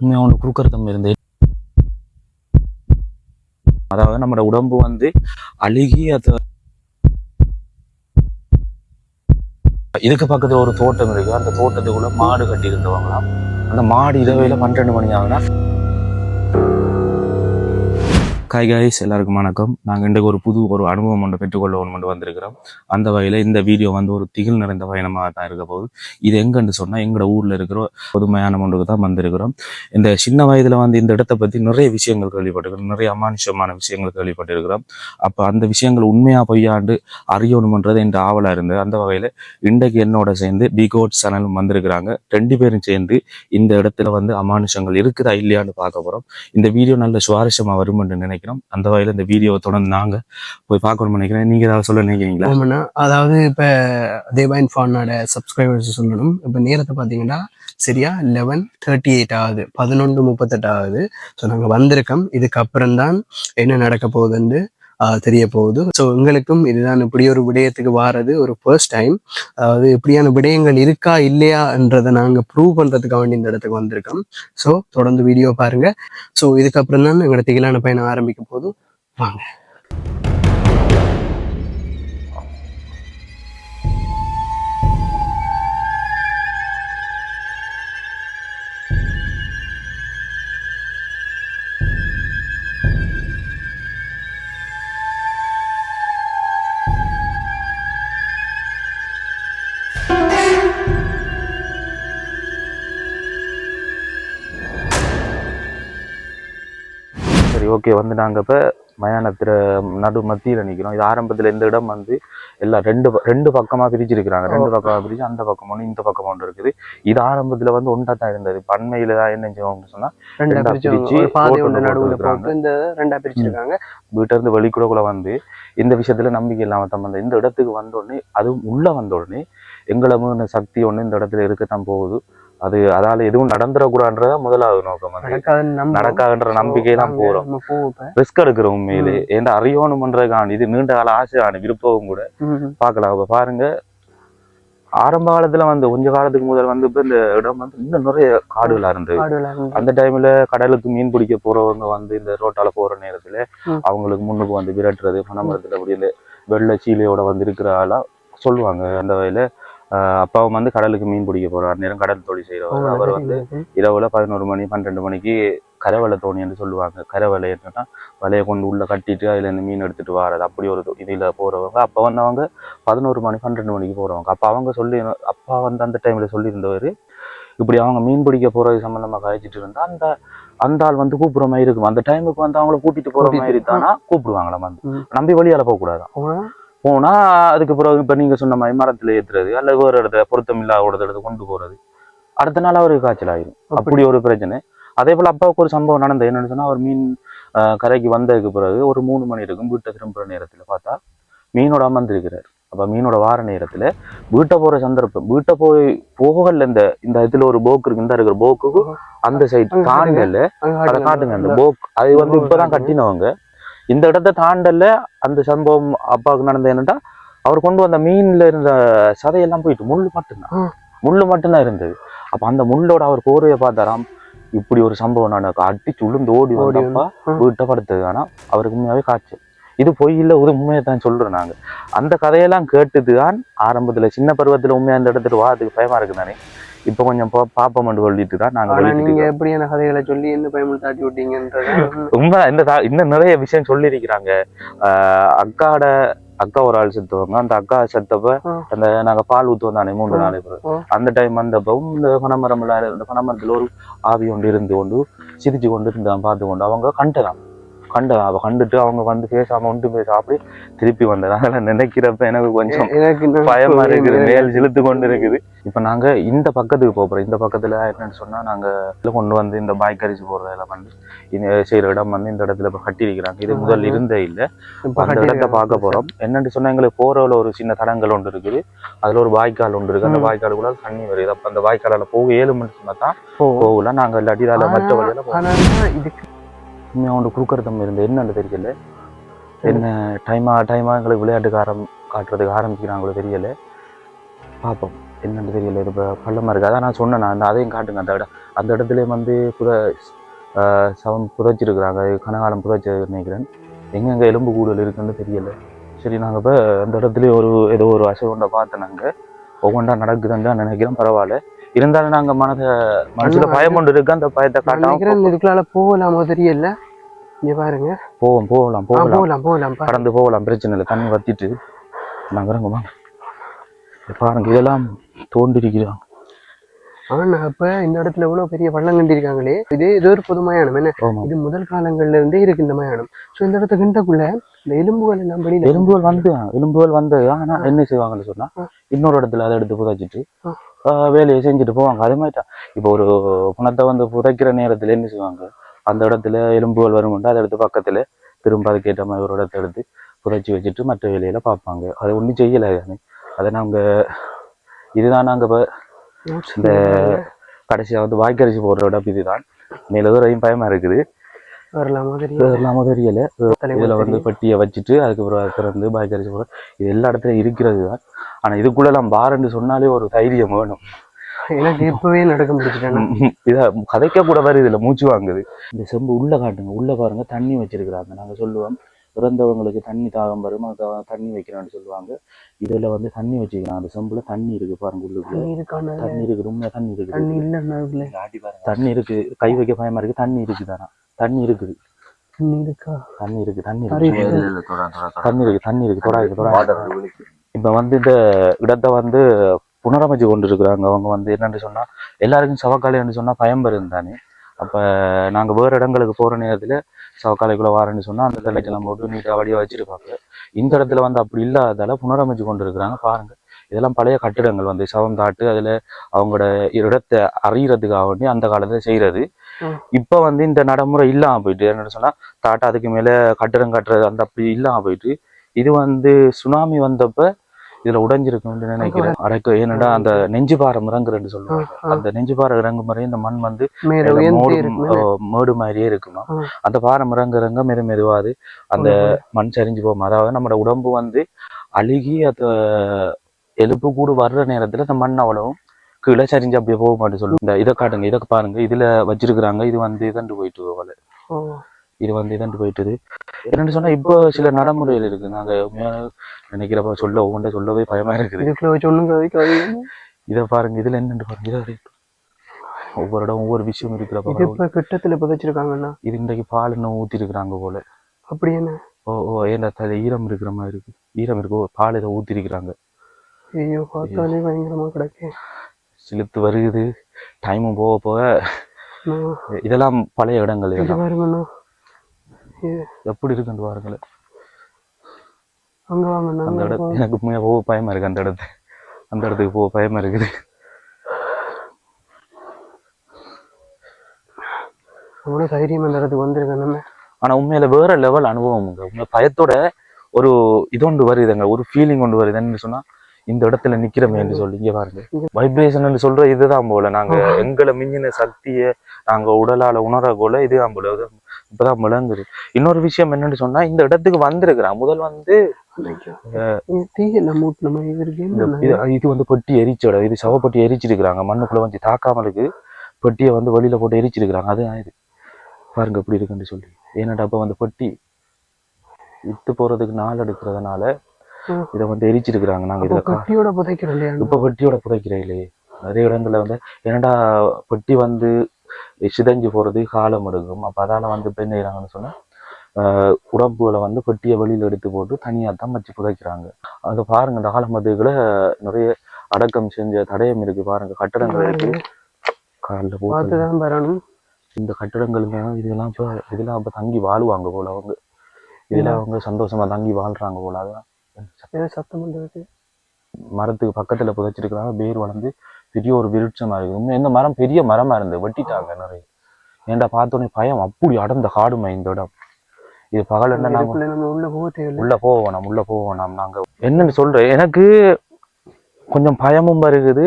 உண்மையாக ஒன்று குறுக்கருத்தம் இருந்து அதாவது நம்மளோட உடம்பு வந்து அழுகி அது இதுக்கு பக்கத்துல ஒரு தோட்டம் இருக்கு அந்த தோட்டத்துக்குள்ள மாடு கட்டி இருந்தவங்களாம் அந்த மாடு இரவையில பன்னெண்டு மணி ஆகுனா ஹாய் காய்ஸ் எல்லாருக்கும் வணக்கம். நாங்கள் இன்றைக்கு ஒரு புது ஒரு அனுபவம் ஒன்று பெற்றுக்கொள்ள ஒன்று வந்திருக்கிறோம். அந்த வகையில் இந்த வீடியோ வந்து ஒரு திகில் நிறைந்த பயணமாக தான் இருக்க போகுது. இது எங்கன்னு சொன்னால் எங்களோட ஊரில் இருக்கிற பொதுமையான ஒன்றுக்கு தான் வந்திருக்கிறோம். இந்த சின்ன வயதில் வந்து இந்த இடத்தை பற்றி நிறைய விஷயங்கள் கேள்விப்பட்டிருக்கிறோம். நிறைய அமானுஷமான விஷயங்கள் கேள்விப்பட்டிருக்கிறோம். அப்போ அந்த விஷயங்கள் உண்மையாக பொய்யாண்டு அறியணுமன்றது என்ற ஆவலாக இருந்தது. அந்த வகையில் இன்றைக்கு என்னோட சேர்ந்து டிகோட் சேனலும் வந்திருக்கிறாங்க. ரெண்டு பேரும் சேர்ந்து இந்த இடத்துல வந்து அமானுஷங்கள் இருக்குதா இல்லையான்னு பார்க்க போகிறோம் இந்த வீடியோ நல்ல சுவாரஸ்யமாக வரும்னு நினைக்கிறோம். அந்த வகையில் இந்த வீடியோவை தொடர்ந்து நாங்கள் போய் பார்க்கணும்னு நினைக்கிறேன். நீங்கள் ஏதாவது சொல்ல நினைக்கிறீங்களா? ஆமாண்ணா. அதாவது இப்போ தேவாயின் ஃபானோட சப்ஸ்கிரைபர்ஸ் சொல்லணும். இப்போ நேரத்தை பார்த்தீங்கன்னா சரியா? லெவன் தேர்ட்டி எயிட் ஆகுது. பதினொன்று முப்பத்தெட்டு ஆகுது. ஸோ நாங்கள் வந்திருக்கோம். இதுக்கப்புறம் தான் என்ன நடக்க போகுதுன்னு தெரிய போகுது. ஸோ எங்களுக்கும் இதுதான் இப்படி ஒரு விடயத்துக்கு வாரது ஒரு ஃபர்ஸ்ட் டைம் அதாவது இப்படியான விடயங்கள் இருக்கா இல்லையான்றதை நாங்கள் ப்ரூவ் பண்ணுறதுக்காக வேண்டி இந்த இடத்துக்கு வந்திருக்கோம். ஸோ தொடர்ந்து வீடியோ பாருங்க. ஸோ இதுக்கப்புறம் தான் எங்களோட திகிலான பயணம் ஆரம்பிக்க போது வாங்க. சரி ஓகே வந்து நாங்கள் இப்போ மயானத்தில் நடு மத்தியில் நிற்கிறோம் இது ஆரம்பத்தில் இந்த இடம் வந்து எல்லாம் ரெண்டு ரெண்டு பக்கமாக பிரிச்சிருக்கிறாங்க. ரெண்டு பக்கமாக பிரிச்சு அந்த பக்கம் ஒன்று இந்த பக்கம் ஒன்று இருக்குது. இது ஆரம்பத்தில் வந்து ஒன்றா தான் இருந்தது. இப்போ அண்மையில் தான் என்ன செஞ்சோம்னு சொன்னால் ரெண்டா ஒன்று. போட்டு இந்த ரெண்டா பிரிச்சிருக்காங்க. வீட்டிலேருந்து வெளிக்கூடக்குள்ள வந்து இந்த விஷயத்துல நம்பிக்கை இல்லாம தான் வந்தேன் இந்த இடத்துக்கு வந்த உடனே அதுவும் உள்ள வந்த உடனே எங்களை சக்தி ஒண்ணு இந்த இடத்துல இருக்கத்தான் போகுது. அது அதால எதுவும் நடந்துடக்கூடாதுன்றதா முதலாவது நோக்கம் நடக்காதுன்ற நம்பிக்கையெல்லாம் வாங்க, போறோம். ரிஸ்க் எடுக்கிறோம் உண்மையிலே. ஏன்டா அறியணுமன்றதுக்கான இது நீண்ட கால ஆசையான விருப்பம் கூட. ம், பார்க்கலாம். இப்ப பாருங்க. ஆரம்ப காலத்துல வந்து கொஞ்ச காலத்துக்கு முதல் வந்து இப்ப இந்த இடம் வந்து இன்னும் நிறைய காடுகளா இருந்தது. அந்த டைம்ல கடலுக்கு மீன் பிடிக்க போறவங்க வந்து இந்த ரோட்டால போற நேரத்துல. அவங்களுக்கு முன்னுக்கு வந்து விரட்டுறது பனைமரத்துல அப்படி இந்த வெள்ளை சீலையோட வந்து இருக்கிற ஆளா சொல்லுவாங்க. அந்த வகையில அப்பாவும் வந்து கடலுக்கு மீன் பிடிக்க போறார். நேரம் கடல் தொழில் செய்யறவர் அவர் வந்து. இரவுல பதினோரு மணி பன்னெண்டு மணிக்கு கரவலை தோணி என்று சொல்லுவாங்க. கரவலை என்னன்னா வலையை கொண்டு உள்ள கட்டிட்டு அதுல இருந்து மீன் எடுத்துட்டு வாரது. அப்படி ஒரு இது- இதுல போறவங்க. அப்ப வந்து அவங்க பதினோரு மணி பன்னெண்டு மணிக்கு போறவங்க. அப்ப அவங்க சொல்லி அப்பா வந்து அந்த டைம்ல சொல்லியிருந்தவர் இப்படி அவங்க மீன் பிடிக்க போறது சம்பந்தமா கழிச்சிட்டு இருந்தா அந்த அந்த ஆள் வந்து கூப்பிடுற மாதிரி இருக்கும். அந்த டைமுக்கு வந்து அவங்கள கூட்டிட்டு போற மாதிரி தானா? கூப்பிடுவாங்களாம் வந்து. நம்பி வழியால போக கூடாது போனா, போனா அதுக்கு பிறகு இப்ப நீங்க சொன்ன மாதிரி மரத்துல ஏத்துறது அல்லது வேற இடத்துல பொருத்தம் இல்லாத ஒரு இடத்துல கொண்டு போறது. அடுத்த நாள் அவருக்கு காய்ச்சல் ஆயிரும். அப்படி. ஒரு பிரச்சனை. அதே போல அப்பாவுக்கு ஒரு சம்பவம் நடந்தது. என்னன்னு சொன்னா அவர் மீன் கரைக்கு வந்ததுக்கு பிறகு ஒரு மூணு மணி இருக்கும் வீட்டை திரும்புற நேரத்துல பார்த்தா மீனோட அமர்ந்திருக்கிறார். அப்ப மீனோட வார நேரத்துல வீட்டை போற சந்தர்ப்பம் வீட்டை போய் போகல இந்த இந்த இதுல ஒரு போக்கு இருக்கு இந்த இருக்கிற போக்குக்கு அந்த சைடு தாண்டல அதை காட்டுங்க. அந்த போக் அது வந்து இப்பதான். கட்டினவங்க. இந்த இடத்த தாண்டல அந்த சம்பவம் அப்பாவுக்கு நடந்தது என்னன்னா அவர் கொண்டு வந்த மீன்ல இருந்த சதையெல்லாம் போயிட்டு முள்ளு மட்டும்தான். முள்ளு மட்டும்தான் இருந்தது. அப்ப அந்த முள்ளோட அவர் போர்வையை பார்த்தாராம். இப்படி ஒரு சம்பவம் நடக்கு அடிச்சு உளுந்து ஓடி ஓடி வந்தப்பா ஆ. வீட்டை படுத்தது. ஆனா அவருக்கு உண்மையாவே காய்ச்சல். இது பொய் இல்ல இது உண்மையை தான் சொல்றோம் நாங்க. அந்த கதையெல்லாம் கேட்டுதான் ஆரம்பத்துல சின்ன பருவத்துல உண்மையா அந்த இடத்துக்கு வாரதுக்கு பயமா இருக்கு தானே இப்ப கொஞ்சம் பா- பாப்போம்னு சொல்லிட்டு தான் நாங்க நீங்க எப்படியான கதைகளை சொல்லி என்ன பயமும் தாட்டி விட்டீங்கன்றது? உண்மை இந்த இன்னும் நிறைய விஷயம் சொல்லியிருக்கிறாங்க. அக்காட அக்கா ஒரு ஆள் செத்துவாங்க. அந்த அக்கா செத்தப்ப. அந்த நாங்க பால் ஊத்துவோம் தானே மூன்று. நாளை. அந்த டைம் வந்தப்பவும் இந்த பனைமரம் இந்த பனைமரத்துல ஒரு ஆவி ஒன்று இருந்து கொண்டு சிரிச்சு கொண்டு இருந்தான் பார்த்து கொண்டு. அவங்க கண்டதான் கண்டதான் அவ கண்டுட்டு அவங்க வந்து பேசாம ஒன்று பேச அப்படி திருப்பி வந்தது. அதெல்லாம் நினைக்கிறப்ப எனக்கு கொஞ்சம் எனக்கு இன்னும் பயமா இருக்குது. மேல் செலுத்து கொண்டு இருக்குது இப்ப நாங்க இந்த பக்கத்துக்கு போக போறோம். இந்த பக்கத்துல என்னன்னு சொன்னா நாங்க இதுல கொண்டு வந்து இந்த பாய் போற வேலை பண்ணி இந்த செய்யற இடம் வந்து இந்த இடத்துல இப்ப கட்டி இருக்கிறாங்க. இது முதல்ல இருந்தே இல்ல. அந்த இடத்த. பார்க்க போறோம். என்னன்னு சொன்னா எங்களுக்கு போறதுல ஒரு சின்ன தடங்கள் ஒன்று இருக்குது. அதுல ஒரு வாய்க்கால் ஒன்று இருக்கு அந்த ம். வாய்க்காலுக்குள்ள தண்ணி வருது. அப்ப அந்த வாய்க்காலால போக ஏழு மணி சொன்னா தான். போகல. நாங்க இல்லாட்டி அதில் மற்ற வழியில இதுக்கு உண்மையாக ஒன்று குறுக்கருத்தம் இருந்து என்னன்னு தெரியல. என்ன டைமாக டைமாக எங்களுக்கு விளையாட்டுக்கு ஆரம் காட்டுறதுக்கு ஆரம்பிக்கிறாங்களோ தெரியல. பார்ப்போம் என்னென்னு தெரியல. இது இப்போ பள்ளமாக இருக்குது அதான் நான் சொன்னேன் நான் அந்த அதையும் காட்டுங்க. அந்த இடம் அந்த இடத்துலையும் வந்து புத சவம் புதைச்சிருக்கிறாங்க. கனகாலம் புதைச்சி நினைக்கிறேன். எங்கெங்கே எலும்பு கூடுதல் இருக்குன்னு தெரியல. சரி நாங்கள் இப்போ அந்த இடத்துல ஒரு ஏதோ ஒரு அசைவொண்டை பார்த்தோம் நாங்கள் ஒவ்வொன்றா நடக்குதுன்னு தான் நினைக்கிறோம். பரவாயில்ல. இருந்தாலும் நாங்கள் மனதை மனசுல பயம் கொண்டு இருக்கு அந்த பயத்தை காட்டாம இதுக்குள்ளால போகலாமோ தெரியல. இங்க பாருங்க. போவோம் போகலாம் போகலாம். போகலாம் போகலாம். கடந்து போகலாம் பிரச்சனை இல்லை. தண்ணி வத்திட்டு நாங்கள் இறங்குமா பாருங்க இதெல்லாம் தோண்டிருக்கிறோம் ஆனா அப்ப இந்த இடத்துல இவ்வளவு பெரிய பள்ளம் கண்டிருக்காங்களே. இது ஏதோ ஒரு பொது மயானம் என்ன? இது முதல் காலங்கள்ல இருந்தே இருக்கு இந்த மயானம். சோ இந்த இடத்த கிண்டக்குள்ள இந்த எலும்புகள் எல்லாம் வெளியில எலும்புகள் வந்து எலும்புகள் வந்து ஆனா என்ன செய்வாங்கன்னு சொன்னா. இன்னொரு இடத்துல அதை எடுத்து புதைச்சிட்டு வேலையை செஞ்சுட்டு போவாங்க. அதே மாதிரி தான் இப்போ ஒரு பணத்தை வந்து புதைக்கிற நேரத்துல என்ன செய்வாங்க? அந்த இடத்துல எலும்புகள் வரும்ட்டு அதை எடுத்து பக்கத்துல திரும்ப அதுக்கேற்ற மாதிரி ஒரு இடத்த எடுத்து புதைச்சி வச்சுட்டு மற்ற வேலையில பார்ப்பாங்க. அதை ஒன்றும் செய்யலை தானே அதை நாங்க இதுதான் நாங்க இப்போ இந்த கடைசியா வந்து வாய்க்கரிசி போடுற இடம் இதுதான். மேலதுரையும் பயமா இருக்குது. வரலாமா தெரியல. இதுல வந்து. பெட்டியை வச்சுட்டு அதுக்கப்புறம் அதை திறந்து பாய்க்கரிசி போடுற இது எல்லா இடத்துலயும் இருக்கிறது தான் ஆனா இதுக்குள்ள நம்ம பாருன்னு சொன்னாலே ஒரு தைரியம் வேணும். எனக்கு இப்பவே நடக்க முடிச்சிட்டேன் இத கதைக்க கூட வேற இதுல மூச்சு வாங்குது. இந்த செம்பு உள்ள காட்டுங்க. உள்ள பாருங்க. தண்ணி வச்சிருக்கிறாங்க. நாங்க சொல்லுவோம். இறந்தவங்களுக்கு தண்ணி தாகம் வரும். அது தா- தண்ணி வைக்கிறான்னு சொல்லுவாங்க. இதுல வந்து தண்ணி வச்சுக்கிறாங்க அந்த செம்புல தண்ணி இருக்கு பாருங்க உள்ளுக்குள்ள. தண்ணி இருக்கு. உண்மையா தண்ணி இருக்குது தண்ணி இருக்கு. கை வைக்க பயமா இருக்கு. தண்ணி இருக்குது தானே தண்ணி இருக்குது. தண்ணி இருக்கா? தண்ணி இருக்கு தண்ணி இருக்கு. தண்ணி இருக்கு. தண்ணி இருக்கு தொடாது தொடாது. இப்ப வந்து இந்த இடத்தை வந்து புனரமைச்சு கொண்டு இருக்கிறாங்க அவங்க வந்து என்னன்னு சொன்னா எல்லாருக்கும் சவக்காலைன்னு சொன்னா பயம் வரும் தானே. அப்ப நாங்க வேற இடங்களுக்கு போற நேரத்துல சவக்காலைக்குள்ள வாரேன்னு சொன்னா அந்த லைட் எல்லாம் போட்டு நீட்டா வடியா வச்சிருப்பாங்க. இந்த இடத்துல வந்து அப்படி இல்லாததால புனரமைச்சு கொண்டு இருக்கிறாங்க பாருங்க. இதெல்லாம் பழைய கட்டிடங்கள் வந்து சவம் தாட்டு அதுல அவங்களோட இடத்தை அறியறதுக்காக வேண்டி அந்த காலத்துல செய்யறது ம். இப்ப வந்து இந்த நடைமுறை இல்லாம போயிட்டு என்னன்னு சொன்னா தாட்டா அதுக்கு மேல கட்டிடம் கட்டுறது அந்த அப்படி இல்லாம போயிட்டு இது வந்து சுனாமி வந்தப்ப இதுல உடைஞ்சிருக்கும்னு நினைக்கிறேன். அடக்க ஏன்னடா அந்த நெஞ்சு பாறை இறங்குறேன்னு சொல்லுவாங்க. அந்த நெஞ்சு பாறை இறங்கும் முறை இந்த மண் வந்து மோடு மாதிரியே இருக்குமா? ஆ. அந்த பாறை இறங்க இறங்க மெது மெதுவாது அந்த மண் சரிஞ்சு போகும். அதாவது நம்மளோட உடம்பு வந்து அழுகி அது எலும்பு கூடு வர்ற நேரத்துல அந்த மண் அவ்வளவும் கீழே சரிஞ்சு அப்படியே போக மாட்டேன் சொல்லும் இந்த இதை காட்டுங்க இதை பாருங்க. இதுல வச்சிருக்கிறாங்க இது வந்து இதண்டு போயிட்டு போகல ஓ, இது வந்து இதண்டு போயிட்டுது என்னன்னு சொன்னா இப்போ சில நடைமுறைகள் இருக்கு. நாங்க நினைக்கிறப்ப சொல்ல ஒவ்வொன்றை சொல்லவே பயமா இருக்குது. கவிக்காது இதை பாருங்க இதுல என்னன்னு பாருங்க இதை. ஒவ்வொரு இடம் ஒவ்வொரு விஷயம் இருக்கிறப்ப இது இப்ப கிட்டத்துல புதைச்சிருக்காங்கண்ணா. இது இன்றைக்கு பால் இன்னும் ஊத்தி இருக்கிறாங்க போல. அப்படி என்ன? ஓ ஓ ஏன்டா தலை ஈரம் இருக்கிற மாதிரி இருக்கு. ஈரம் இருக்கு பால் ஏதோ ஊத்தி இருக்கிறாங்க ஐயோ பார்த்தாலே பயங்கரமா கிடக்கு. சிலுத்து வருகுது டைமும் போக போக இதெல்லாம் பழைய இடங்கள் இது இதெல்லாம். இது எப்படி இருக்குன்னு பாருங்களேன் அந்த வாங்க. எனக்கு உண்மையா போக பயமா இருக்கு அந்த இடத்து. அந்த இடத்துக்கு போக பயமா இருக்குது. அவ்வளவு தைரியம் அந்த இடத்துக்கு வந்திருக்கேன் நம்ம ஆனா உண்மையில வேற லெவல் அனுபவம் உண்மை பயத்தோட ஒரு இதொண்டு வருதுங்க ஒரு ஃபீலிங் கொண்டு வருது. என்னன்னு சொன்னா இந்த இடத்துல நிக்கிறோமே என்று சொல்லி இங்க பாருங்க. வைப்ரேஷன் சொல்ற இதுதான் போல. நாங்க எங்களை மிஞ்சின சக்தியை நாங்க உடலால உணர போல இதுதான் போல. இப்பதான் விளங்குது. இன்னொரு விஷயம் என்னன்னு சொன்னா இந்த இடத்துக்கு வந்திருக்கிறான். முதல் வந்து இது வந்து பெட்டி எரிச்ச இடம் இது சவப்பட்டி எரிச்சிருக்கிறாங்க. மண்ணுக்குள்ள வந்து தாக்காம இருக்கு. பெட்டியை வந்து வெளியில போட்டு எரிச்சிருக்கிறாங்க. அதுதான் இது பாருங்க எப்படி இருக்குன்னு சொல்லி. ஏன்னாடா அப்ப வந்து பெட்டி வித்து போறதுக்கு நாள் எடுக்கிறதுனால. இதை வந்து எரிச்சிருக்கிறாங்க. நாங்க அப்போ இதுல கட்டியோட புதைக்கிறோம் இல்லையா இப்ப பெட்டியோட புதைக்கிறீங்களே நிறைய இடங்கள்ல வந்து என்னடா பெட்டி வந்து சிதைஞ்சு போறது காலம் எடுக்கும். அப்ப அதால வந்து இப்ப என்ன செய்றாங்கன்னு சொன்னா ஆஹ் உடம்புகளை வந்து பெட்டியை வெளியில எடுத்து போட்டு தனியா தான் வச்சு புதைக்கிறாங்க. அது பாருங்க இந்த ஆலமதுகளை நிறைய அடக்கம் செஞ்ச தடயம் இருக்கு பாருங்க. கட்டடங்கள் இருக்கு. காலில் போட்டு வரணும். இந்த கட்டடங்களுக்கு இதெல்லாம் இப்ப இதெல்லாம் அப்ப தங்கி வாழுவாங்க போல அவங்க. இதுல அவங்க சந்தோஷமா தங்கி வாழ்றாங்க போல. அதான் ஏதோ சத்தம் பண்றது மரத்துக்கு பக்கத்துல புதைச்சிருக்கிறாங்க வேர் வளர்ந்து பெரிய ஒரு விருட்சமா இருக்கு உண்மை இந்த மரம் பெரிய மரமா இருந்து வெட்டிட்டாங்க நிறைய. ஏன்டா பார்த்தோன்னே பயம் அப்படி அடர்ந்த காடுமா இந்த இடம் இது பகல் என்ன நம்ம உள்ள போக தேவையில்லை. உள்ள போவோம் உள்ள போவோம் நாங்க. என்னன்னு சொல்றேன் எனக்கு கொஞ்சம் பயமும் வருகுது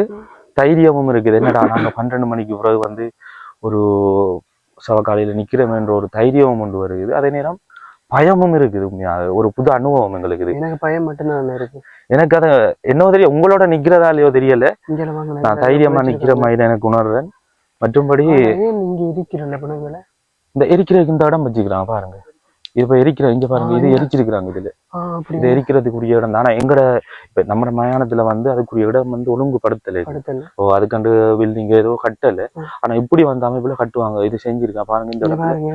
தைரியமும் இருக்குது. என்னடா நாங்க பன்னெண்டு மணிக்கு பிறகு வந்து ஒரு சவக்காலையில நிக்கிறோம்ன்ற ஒரு தைரியமும் கொண்டு வருகுது. அதே நேரம் பயமும் இருக்குது ஒரு புது அனுபவம் எங்களுக்கு எனக்கு பயம் மட்டும்தான் இருக்கு. எனக்கு அதை என்னவோ தெரியும் உங்களோட நிக்கிறதாலயோ தெரியல. இங்கே வாங்க நான் தைரியமா நிக்கிற மாதிரி எனக்கு உணர்றேன். மற்றும்படி இங்க இருக்கிற பிணங்களை இந்த எரிக்கிறதுக்கு இந்த இடம் வச்சுக்கிறாங்க பாருங்க. இது இப்ப எரிக்கிற இங்க பாருங்க இது எரிச்சிருக்கிறாங்க இதுல. இது எரிக்கிறதுக்குரிய இடம் தான். ஆனா எங்கட இப்ப நம்ம மயானத்துல வந்து அதுக்குரிய இடம் வந்து ஒழுங்குபடுத்தல ஓ அதுக்கண்டு பில்டிங் ஏதோ கட்டல. ஆனா இப்படி வந்த அமைப்புல கட்டுவாங்க. இது செஞ்சிருக்கான் பாருங்க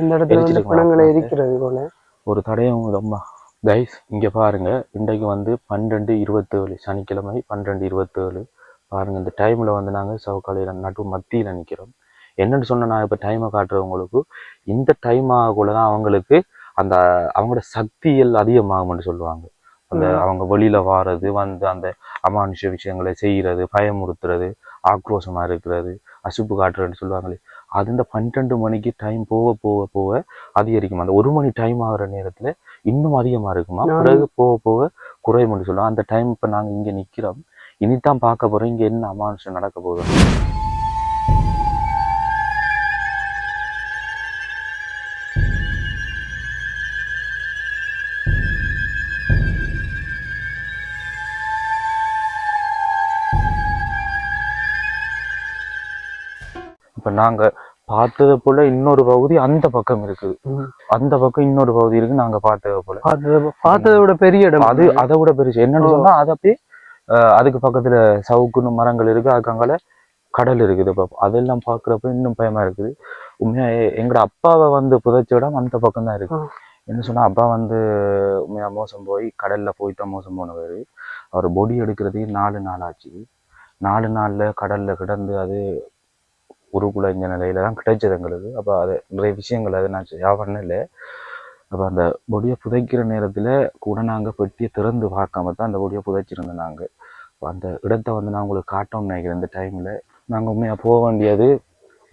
இந்த இடத்துல ஒரு தடையும் ரொம்ப. கைஸ் இங்க பாருங்க. இன்றைக்கு வந்து பன்னெண்டு இருபத்தேழு சனிக்கிழமை பன்னெண்டு இருபத்தேழு. பாருங்க இந்த டைம்ல வந்து நாங்க சவுக்காலையில நடு மத்தியில நிக்கிறோம். என்னன்னு சொன்னா நான் இப்ப டைமை காட்டுறவங்களுக்கு இந்த டைம் ஆகக்குள்ளதான் அவங்களுக்கு அந்த அவங்களோட சக்திகள் அதிகமாகும்னு சொல்லுவாங்க. அந்த. அவங்க வெளியில வாரது வந்து அந்த அமானுஷ விஷயங்களை செய்யறது பயமுறுத்துறது ஆக்ரோஷமா இருக்கிறது அசுப்பு காட்டுறதுன்னு சொல்லுவாங்களே. அது இந்த பன்னெண்டு மணிக்கு டைம் போக போக போக அதிகரிக்கும். அந்த ஒரு மணி டைம் ஆகுற நேரத்துல இன்னும் அதிகமா இருக்குமா? பிறகு போக போக குறையும்னு சொல்லுவோம் அந்த டைம் இப்ப நாங்க இங்க நிக்கிறோம். இனிதான் பார்க்க போறோம். இங்க என்ன அமானுஷம் நடக்க போகுது? இப்ப நாங்க பார்த்தது போல இன்னொரு பகுதி அந்த பக்கம் இருக்குது. அந்த பக்கம் இன்னொரு பகுதி இருக்கு நாங்க பார்த்தது போல. பார்த்தது விட பெரிய இடம். அது அதை விட பெருசு என்னன்னு. சொன்னா அது அப்படியே அதுக்கு பக்கத்துல சவுக்குன்னு மரங்கள் இருக்கு அதுக்கு அங்கால கடல் இருக்குது. இப்போ அதெல்லாம் பாக்குறப்ப இன்னும் பயமா இருக்குது. உண்மையா எ- எங்கட அப்பாவை வந்து புதைச்ச இடம் அந்த பக்கம் தான் இருக்கு. என்ன சொன்னா அப்பா வந்து உண்மையா மோசம் போய் கடல்ல போய் தான் மோசம் போனவர். அவர் பொடி எடுக்கிறதுக்கு நாலு நாள் ஆச்சு. நாலு நாள்ல கடல்ல கிடந்து அது உருகுலைஞ்ச நிலையில தான் கிடைச்சது எங்களுக்கு அப்போ அது நிறைய விஷயங்கள் அதை நான் யாபம் இல்லை அப்போ அந்த பொடியை புதைக்கிற நேரத்துல கூட நாங்க பெட்டியை திறந்து பார்க்காம தான் அந்த பொடியை புதைச்சிருந்தோம் நாங்க. அப்ப அந்த இடத்த வந்து நான் உங்களுக்கு காட்டணும்னு நினைக்கிறேன் இந்த டைம்ல நாங்க உண்மையா போக வேண்டியது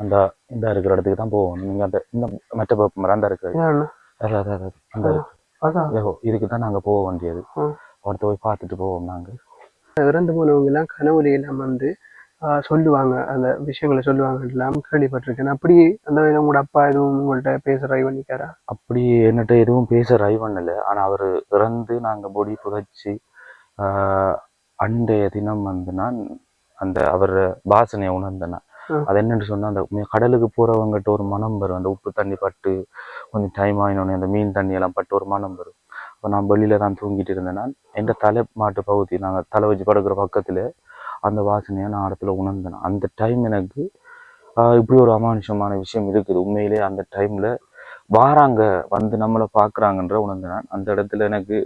அந்த இந்த இருக்கிற இடத்துக்கு தான் போவோம் நீங்க அந்த இந்த மற்ற பக்கம் மரம் தான் இருக்கிறது. ஏன் அது அது அது அந்த இதுக்கு தான் நாங்க போக வேண்டியது. அடுத்து போய் பார்த்துட்டு போவோம் நாங்க. இறந்து போனவங்க எல்லாம் கனவுல எல்லாம் வந்து சொல்லுவாங்க. அந்த விஷயங்களை சொல்லுவாங்க. எல்லாம் கேள்விப்பட்டிருக்கேன். அப்படி அந்த உங்களோட அப்பா எதுவும் உங்கள்ட்ட பேச ட்ரை பண்ணிக்காரா அப்படி என்னட்ட எதுவும் பேச ட்ரை பண்ணல ஆனா அவர் இறந்து நாங்க பொடி புதைச்சி ஆஹ், அன்றைய தினம் வந்து நான் அந்த அவர் வாசனையை உணர்ந்தேன். அது என்னன்னு சொன்னா அந்த கடலுக்கு போறவங்ககிட்ட ஒரு மனம் வரும். அந்த உப்பு தண்ணி பட்டு கொஞ்சம் டைம் ஆயினோடனே அந்த மீன் தண்ணி எல்லாம் பட்டு ஒரு மனம் வரும். அப்போ நான் வெளியில தான் தூங்கிட்டு இருந்தேன். எந்த தலை மாட்டு பகுதி நாங்கள் தலை வச்சு படுக்கிற பக்கத்துல அந்த வாசனையை நான் இடத்துல உணர்ந்தேன். அந்த டைம் எனக்கு இப்படி ஒரு அமானுஷமான விஷயம் இருக்குது. உண்மையிலே அந்த டைம்ல வாராங்க வந்து நம்மளை பார்க்குறாங்கன்ற உணர்ந்தேன் அந்த இடத்துல எனக்கு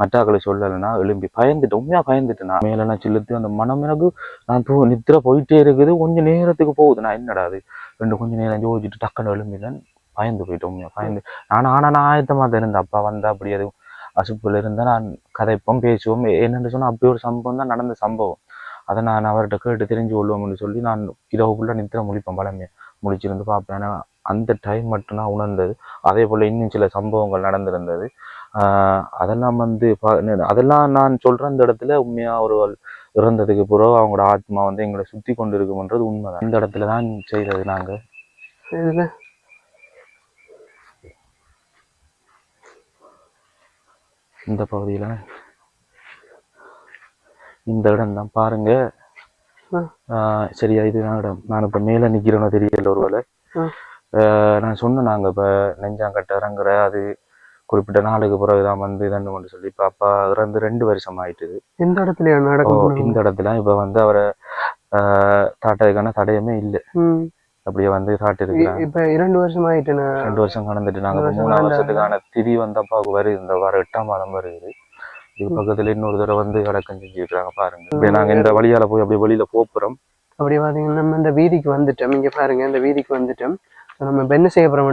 மற்றாக்களை சொல்லலைன்னா எழும்பி பயந்துட்டு உண்மையா பயந்துட்டேன் நான். மேலெல்லாம் சில்லுத்து அந்த மனம் எனக்கு நான் தூ நித்திர போயிட்டே இருக்குது. கொஞ்சம் நேரத்துக்கு போகுது. நான் என்னடா அது? ரெண்டு கொஞ்சம் நேரம் யோசிச்சுட்டு டக்குன்னு எழும்பினேன். பயந்து போயிட்டேன் உண்மையா பயந்து. நான் ஆனா நான் ஆயத்தமாக தான் இருந்தேன். அப்பா வந்தால் அப்படி எதுவும் அசுப்புல இருந்தால் நான் கதைப்போம் பேசுவோம். என்னென்னு சொன்னால் அப்படி ஒரு சம்பவம் தான் நடந்த சம்பவம். அதை நான் அவர்கிட்ட கேட்டு தெரிஞ்சு கொள்வோம்னு சொல்லி நான் இரவுக்குள்ள நித்திர முழிப்பேன் பழமையா. முழிச்சிருந்து பார்ப்பேன். ஆனா அந்த டைம் மட்டும் நான் உணர்ந்தது. அதே போல இன்னும் சில சம்பவங்கள் நடந்திருந்தது. அதெல்லாம் வந்து அதெல்லாம் நான் சொல்ற அந்த இடத்துல உண்மையா ஒரு இறந்ததுக்கு பிறகு அவங்களோட ஆத்மா வந்து எங்களை சுத்தி கொண்டு இருக்கும்ன்றது உண்மைதான். இந்த இடத்துல தான் செய்தது நாங்க. இதுல இந்த பகுதியில இந்த இடம் தான். பாருங்க. சரியா இதுதான் இடம். நான் இப்ப மேல நிக்கிறேன்னு தெரியல ஒருவேளை. நான் சொன்னேன் நாங்க இப்ப நெஞ்சாங்கட்ட இறங்குற அது குறிப்பிட்ட நாளுக்கு பிறகுதான் வந்து இதன்னு மட்டும் சொல்லி. இப்ப அப்பா இறந்து ரெண்டு வருஷம் ஆயிட்டுது. எந்த இடத்துல நடக்கும் இந்த இடத்துல. இப்ப வந்து அவரை ஆஹ் தாட்டதுக்கான தடயமே இல்லை. அப்படியே வந்து இருக்கிறாங்க இப்ப இரண்டு வருஷம் ஆயிட்டு ரெண்டு வருஷம் கடந்துட்டு நாங்க ரெண்டு இப்ப வருஷம் மூணாவது கடந்தாங்க. வருஷத்துக்கான திதி வந்து அப்பாவுக்கு வருது. இந்த வாரம் எட்டாம் மாதம் வருது. பக்கத்துல இன்னொரு தடவை வந்து அடக்கம் செஞ்சுருக்காங்க பாருங்க இப்படி நாங்க இந்த வழியால போய் அப்படியே வெளியில போப்புறோம் அப்படி பாத்தீங்கன்னா நம்ம இந்த வீதிக்கு வந்துட்டோம் இங்க பாருங்க இந்த வீதிக்கு வந்துட்டோம் நம்ம இப்ப என்ன செய்ய போறோம்